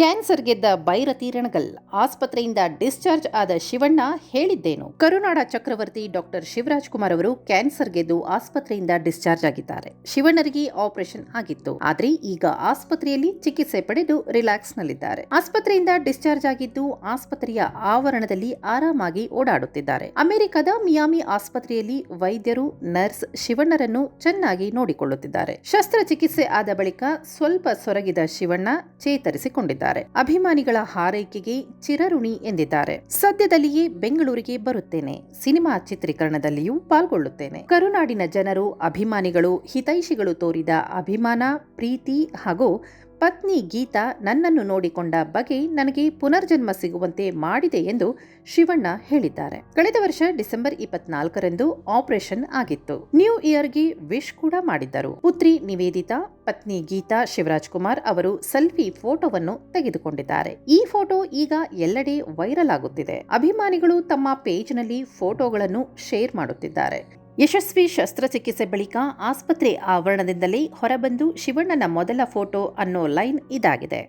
Cancer ಗೆದ್ದ ಬೈರತಿ ರಣಗಲ್ ಆಸ್ಪತ್ರೆಯಿಂದ discharge ಆದ ಶಿವಣ್ಣ ಹೇಳಿದ್ದೇನು. ಕರುನಾಡ ಚಕ್ರವರ್ತಿ ಡಾಕ್ಟರ್ ಶಿವರಾಜ್ ಕುಮಾರ್ ಅವರು ಕ್ಯಾನ್ಸರ್ ಗೆದ್ದು ಆಸ್ಪತ್ರೆಯಿಂದ ಡಿಸ್ಚಾರ್ಜ್ ಆಗಿದ್ದಾರೆ. ಶಿವಣ್ಣರಿಗೆ ಆಪರೇಷನ್ ಆಗಿತ್ತು. ಆದ್ರೆ ಈಗ ಆಸ್ಪತ್ರೆಯಲ್ಲಿ ಚಿಕಿತ್ಸೆ ಪಡೆದು ರಿಲ್ಯಾಕ್ಸ್ ನಲ್ಲಿದ್ದಾರೆ ಆಸ್ಪತ್ರೆಯಿಂದ ಡಿಸ್ಚಾರ್ಜ್ ಆಗಿದ್ದು ಆಸ್ಪತ್ರೆಯ ಆವರಣದಲ್ಲಿ ಆರಾಮಾಗಿ ಓಡಾಡುತ್ತಿದ್ದಾರೆ. ಅಮೆರಿಕದ ಮಿಯಾಮಿ ಆಸ್ಪತ್ರೆಯಲ್ಲಿ ವೈದ್ಯರು, ನರ್ಸ್ ಶಿವಣ್ಣರನ್ನು ಚೆನ್ನಾಗಿ ನೋಡಿಕೊಳ್ಳುತ್ತಿದ್ದಾರೆ. ಶಸ್ತ್ರಚಿಕಿತ್ಸೆ ಆದ ಬಳಿಕ ಸ್ವಲ್ಪ ಸೊರಗಿದ ಶಿವಣ್ಣ ಚೇತರಿಸಿಕೊಂಡಿದ್ದಾರೆ. ಅಭಿಮಾನಿಗಳ ಹಾರೈಕೆಗೆ ಚಿರಋಣಿ ಎಂದಿದ್ದಾರೆ. ಸದ್ಯದಲ್ಲಿಯೇ ಬೆಂಗಳೂರಿಗೆ ಬರುತ್ತೇನೆ. ಸಿನಿಮಾ ಚಿತ್ರೀಕರಣದಲ್ಲಿಯೂ ಪಾಲ್ಗೊಳ್ಳುತ್ತೇನೆ. ಕರುನಾಡಿನ ಜನರು, ಅಭಿಮಾನಿಗಳು, ಹಿತೈಷಿಗಳು ತೋರಿದ ಅಭಿಮಾನ, ಪ್ರೀತಿ ಹಾಗೂ ಪತ್ನಿ ಗೀತಾ ನನ್ನನ್ನು ನೋಡಿಕೊಂಡ ಬಗೆ ನನಗೆ ಪುನರ್ಜನ್ಮ ಸಿಗುವಂತೆ ಮಾಡಿದೆ ಎಂದು ಶಿವಣ್ಣ ಹೇಳಿದ್ದಾರೆ. ಕಳೆದ ವರ್ಷ ಡಿಸೆಂಬರ್ ಇಪ್ಪತ್ನಾಲ್ಕರಂದು ಆಪರೇಷನ್ ಆಗಿತ್ತು. ನ್ಯೂ ಇಯರ್ಗೆ ವಿಶ್ ಕೂಡ ಮಾಡಿದ್ದರು. ಪುತ್ರಿ ನಿವೇದಿತಾ, ಪತ್ನಿ ಗೀತಾ ಶಿವರಾಜ್ ಕುಮಾರ್ ಅವರು ಸೆಲ್ಫಿ ಫೋಟೋವನ್ನು ತೆಗೆದುಕೊಂಡಿದ್ದಾರೆ. ಈ ಫೋಟೋ ಈಗ ಎಲ್ಲೆಡೆ ವೈರಲ್ ಆಗುತ್ತಿದೆ. ಅಭಿಮಾನಿಗಳು ತಮ್ಮ ಪೇಜ್ನಲ್ಲಿ ಫೋಟೋಗಳನ್ನು ಶೇರ್ ಮಾಡುತ್ತಿದ್ದಾರೆ. ಯಶಸ್ವಿ ಶಸ್ತ್ರಚಿಕಿತ್ಸೆ ಬಳಿಕ ಆಸ್ಪತ್ರೆ ಆವರಣದಿಂದಲೇ ಹೊರಬಂದು ಶಿವಣ್ಣನ ಮೊದಲ ಫೋಟೋ ಅನ್ನೋ ಲೈನ್ ಇದಾಗಿದೆ.